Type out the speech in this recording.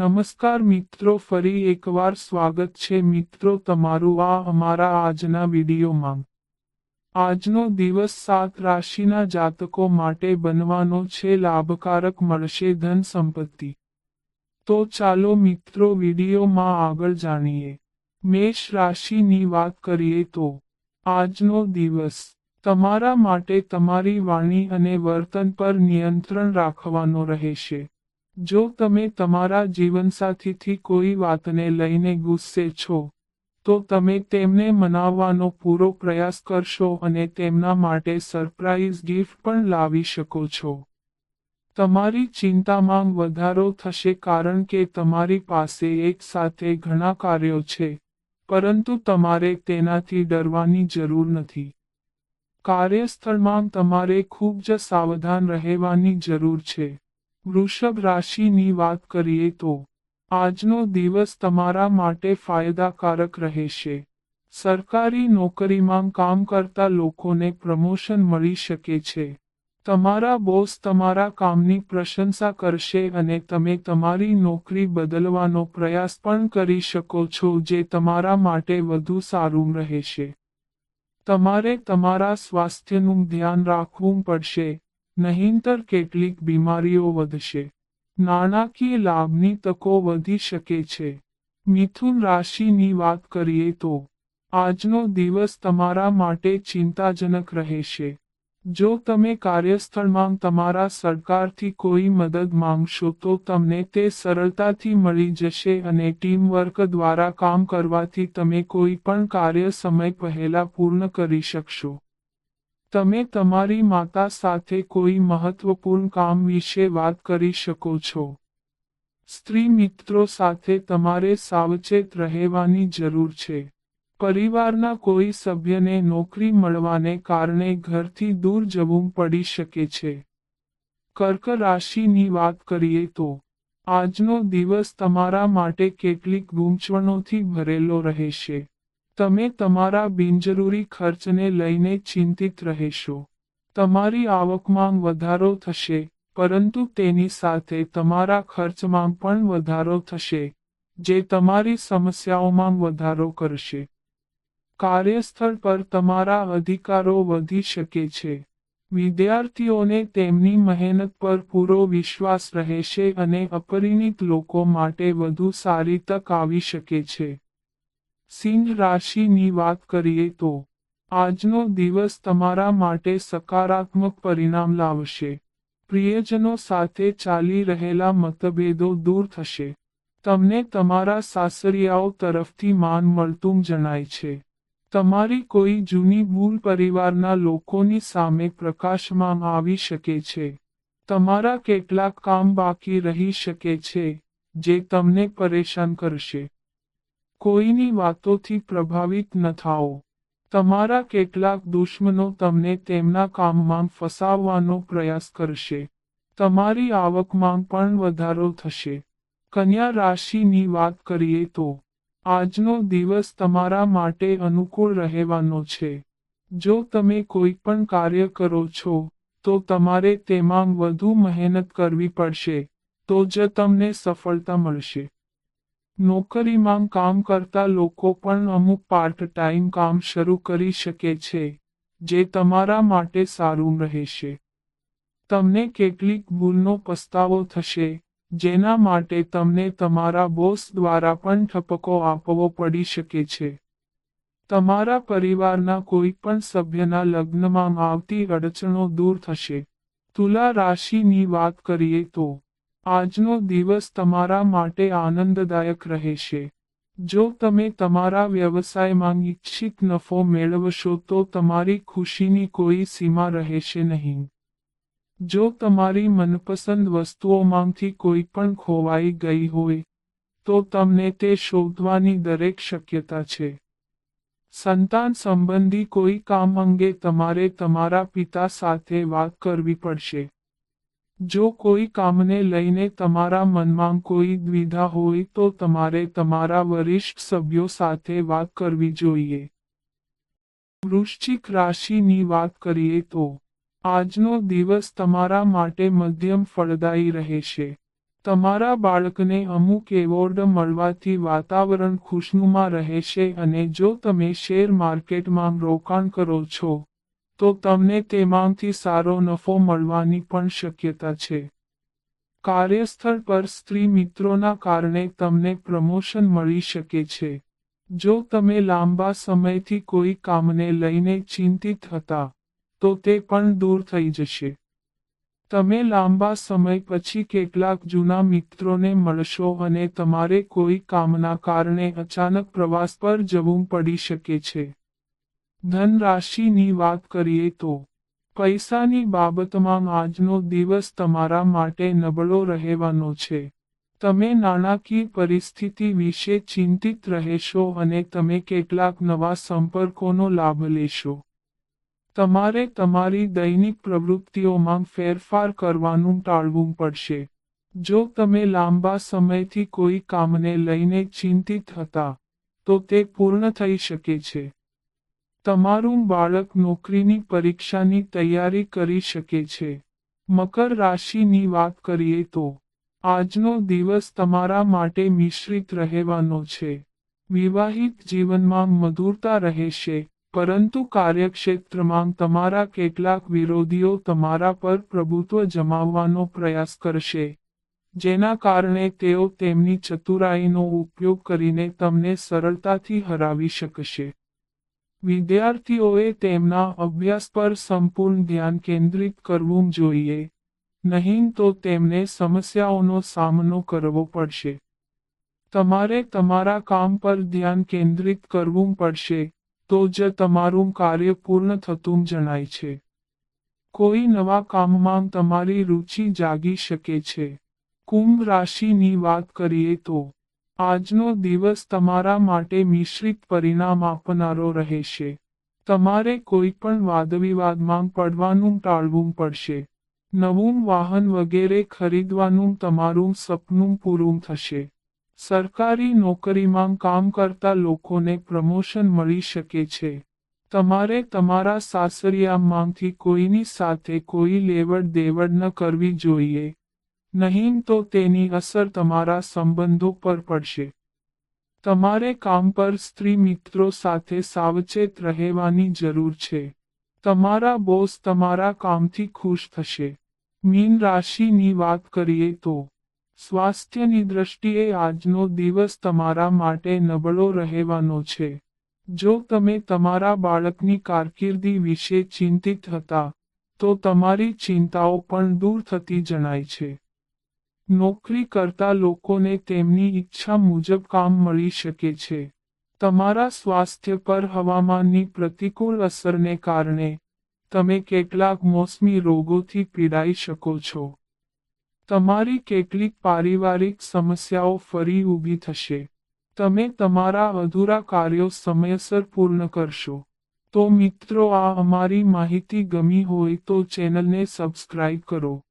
નમસ્કાર મિત્રો, ફરી એકવાર સ્વાગત છે મિત્રો તમારું આ અમારા આજના વિડીયોમાં. આજનો દિવસ સાત રાશિના જાતકો માટે બનવાનો છે, લાભકારક મળશે ધન સંપત્તિ. તો ચાલો મિત્રો વિડીયોમાં આગળ જાણીએ. મેષ રાશિની વાત કરીએ તો, આજનો દિવસ તમારા માટે તમારી વાણી અને વર્તન પર નિયંત્રણ રાખવાનો રહેશે. જો તમે તમારા જીવનસાથીથી કોઈ વાતને લઈને ગુસ્સે છો, તો તમે તેમને મનાવવાનો પૂરો પ્રયાસ કરશો અને તેમના માટે સરપ્રાઇઝ ગિફ્ટ પણ લાવી શકો છો. તમારી ચિંતામાં વધારો થશે કારણ કે તમારી પાસે એક સાથે ઘણા કાર્યો છે, પરંતુ તમારે તેનાથી ડરવાની જરૂર નથી. કાર્યસ્થળમાં તમારે ખૂબ જ સાવધાન રહેવાની જરૂર છે. વૃષભ રાશિની વાત કરીએ તો, આજનો દિવસ તમારા માટે ફાયદાકારક રહેશે. સરકારી નોકરીમાં કામ કરતા લોકોને પ્રમોશન મળી શકે છે. તમારા બોસ તમારા કામની પ્રશંસા કરશે અને તમે તમારી નોકરી બદલવાનો પ્રયાસ પણ કરી શકો છો જે તમારા માટે વધુ સારું રહેશે. તમારે તમારા સ્વાસ્થ્યનું ધ્યાન રાખવું પડશે. નહીંતર કેટલીક બીમારીઓ વધશે. નાણાકીય લાભની તકો વધી શકે છે. મિથુન રાશિની વાત કરીએ તો, આજનો દિવસ તમારા માટે ચિંતાજનક રહેશે. જો તમે કાર્યસ્થળમાં તમારા સરકારથી કોઈ મદદ માંગશો તો તમને તે સરળતાથી મળી જશે અને ટીમવર્ક દ્વારા કામ કરવાથી તમે કોઈ પણ કાર્ય સમય પહેલા પૂર્ણ કરી શકશો. તમે તમારી માતા સાથે કોઈ મહત્વપૂર્ણ કામ વિશે વાત કરી શકો છો. સ્ત્રી મિત્રો સાથે તમારે સાવચેત રહેવાની જરૂર છે. પરિવારના કોઈ સભ્યને નોકરી મળવાને કારણે ઘરથી દૂર જવું પડી શકે છે. કર્ક રાશિની વાત કરીએ તો, આજનો દિવસ તમારા માટે કેટલીક ગૂંચવણોથી ભરેલો રહેશે. તમે તમારા બિનજરૂરી ખર્ચને લઈને ચિંતિત રહેશો. તમારી આવકમાં વધારો થશે, પરંતુ તેની સાથે તમારા ખર્ચમાં પણ વધારો થશે, જે તમારી સમસ્યાઓમાં વધારો કરશે. કાર્યસ્થળ પર તમારા અધિકારો વધી શકે છે. વિદ્યાર્થીઓને તેમની મહેનત પર પૂરો વિશ્વાસ રહેશે અને અપરિણિત લોકો માટે વધુ સારી તક આવી શકે છે. સિંહ રાશિની વાત કરીએ તો, આજનો દિવસ તમારા માટે સકારાત્મક પરિણામ લાવશે. પ્રિયજનો સાથે ચાલી રહેલા મતભેદો દૂર થશે. તમને તમારા સાસરિયાઓ તરફથી માન મળતું જણાય છે. તમારી કોઈ જૂની ભૂલ પરિવારના લોકોની સામે પ્રકાશમાં આવી શકે છે. તમારા કેટલાક કામ બાકી રહી શકે છે, જે તમને પરેશાન કરશે. કોઈની વાતોથી પ્રભાવિત ન થાઓ. તમારા કેટલાક દુશ્મનો તમને તેમના કામમાં ફસાવવાનો પ્રયાસ કરશે. તમારી આવકમાં પણ વધારો થશે. કન્યા રાશિની વાત કરીએ તો, આજનો દિવસ તમારા માટે અનુકૂળ રહેવાનો છે. જો તમે કોઈ પણ કાર્ય કરો છો, તો તમારે તેમાં વધુ મહેનત કરવી પડશે, તો જ તમને સફળતા મળશે. નોકરીમાં કામ કરતા લોકો પણ અમુક પાર્ટ ટાઈમ કામ શરૂ કરી શકે છે, જે તમારા માટે સારું રહેશે. તમને કેટલીક ભૂલનો પસ્તાવો થશે, જેના માટે તમને તમારા બોસ દ્વારા પણ ઠપકો આપવો પડી શકે છે. તમારા પરિવારના કોઈ પણ સભ્યના લગ્નમાં આવતી અડચણો દૂર થશે. તુલા રાશિની વાત કરીએ તો આજનો દિવસ તમારા માટે આનંદદાયક રહેશે. જો તમે તમારા વ્યવસાયમાં ઈચ્છિત નફો મેળવશો તો તમારી ખુશીની કોઈ સીમા રહેશે નહીં. જો તમારી મનપસંદ વસ્તુઓમાંથી કોઈ પણ ખોવાઈ ગઈ હોય, તો તમને તે શોધવાની દરેક શક્યતા છે. સંતાન સંબંધી કોઈ કામ અંગે તમારે તમારા પિતા સાથે વાત કરવી પડશે. જો કોઈ કામને લઈને તમારા મનમાં કોઈ દ્વિધા હોય તો તમારે તમારા વરિષ્ઠ સભ્યો સાથે વાત કરવી જોઈએ. વૃશ્ચિક રાશિની વાત કરીએ તો, આજનો દિવસ તમારા માટે મધ્યમ ફળદાયી રહેશે. તમારા બાળકને અમુક એવોર્ડ મળવાથી વાતાવરણ ખુશનુમા રહેશે અને જો તમે શેર માર્કેટમાં રોકાણ કરો છો તો તમને તેમાંથી સારો નફો મળવાની પણ શક્યતા છે. કાર્યસ્થળ પર સ્ત્રી મિત્રોના કારણે તમને પ્રમોશન મળી શકે છે. જો તમે લાંબા સમયથી કોઈ કામને લઈને ચિંતિત હતા, તો તે પણ દૂર થઈ જશે. તમે લાંબા સમય પછી કેટલાક જૂના મિત્રોને મળશો અને તમારે કોઈ કામના કારણે અચાનક પ્રવાસ પર જવું પડી શકે છે. ધન રાશિની વાત કરીએ તો, પૈસાની બાબતમાં આજનો દિવસ તમારા માટે નબળો રહેવાનો છે. તમે નાણાકીય પરિસ્થિતિ વિશે ચિંતિત રહેશો અને તમે કેટલાક નવા સંપર્કોનો લાભ લેશો. તમારે તમારી દૈનિક પ્રવૃત્તિઓમાં ફેરફાર કરવાનું ટાળવું પડશે. જો તમે લાંબા સમયથી કોઈ કામને લઈને ચિંતિત હતા, તો તે પૂર્ણ થઈ શકે છે. તમારું બાળક નોકરીની પરીક્ષાની તૈયારી કરી શકે છે. મકર રાશિની વાત કરીએ તો, આજનો દિવસ તમારા માટે મિશ્રિત રહેવાનો છે. વિવાહિત જીવનમાં મધુરતા રહેશે, પરંતુ કાર્યક્ષેત્રમાં તમારા કેટલાક વિરોધીઓ તમારા પર પ્રભુત્વ જમાવવાનો પ્રયાસ કરશે, જેના કારણે તેઓ તેમની ચતુરાઈનો ઉપયોગ કરીને તમને સરળતાથી હરાવી શકશે. વિદ્યાર્થીઓએ તેમના અભ્યાસ પર સંપૂર્ણ ધ્યાન કેન્દ્રિત કરવું જોઈએ. નહીં તો તેમને સમસ્યાઓનો સામનો કરવો પડશે. તમારે તમારા કામ પર ધ્યાન કેન્દ્રિત કરવું પડશે, તો જ તમારું કાર્ય પૂર્ણ થતું જણાય છે. કોઈ નવા કામમાં તમારી રુચિ જાગી શકે છે. કુંભ રાશિની વાત કરીએ તો આજનો દિવસ તમારા માટે મિશ્રિત પરિણામ આપનારો રહેશે. તમારે કોઈ પણ વાદવિવાદમાં પડવાનું ટાળવું પડશે. નવું વાહન વગેરે ખરીદવાનું તમારું સપનું પૂરું થશે. સરકારી નોકરીમાં કામ કરતા લોકોને પ્રમોશન મળી શકે છે. તમારે તમારા સાસરિયામાંથી કોઈની સાથે કોઈ લેવડ દેવડ ન કરવી જોઈએ. નહીં તો તેની અસર તમારા સંબંધો પર પડશે. તમારે કામ પર સ્ત્રી મિત્રો સાથે સાવચેત રહેવાની જરૂર છે. તમારા બોસ તમારા કામથી ખુશ થશે. મીન રાશિની વાત કરીએ તો, સ્વાસ્થ્યની દ્રષ્ટિએ આજનો દિવસ તમારા માટે નબળો રહેવાનો છે. જો તમે તમારા બાળકની કારકિર્દી વિશે ચિંતિત હતા, તો તમારી ચિંતાઓ પણ દૂર થતી જણાય છે. નોકરી કરતા લોકોને તેમની ઈચ્છા મુજબ કામ મળી શકે છે. તમારા સ્વાસ્થ્ય પર હવામાનની પ્રતિકૂળ અસરને કારણે, તમે કેટલાક મોસમી રોગોથી પીડાઈ શકો છો. તમારી કેટલીક પારિવારિક સમસ્યાઓ ફરી ઊભી થશે. તમે તમારા અધૂરા કાર્યો સમયસર પૂર્ણ કરશો. તો મિત્રો, આ અમારી માહિતી ગમી હોય તો ચેનલને સબસ્ક્રાઇબ કરો.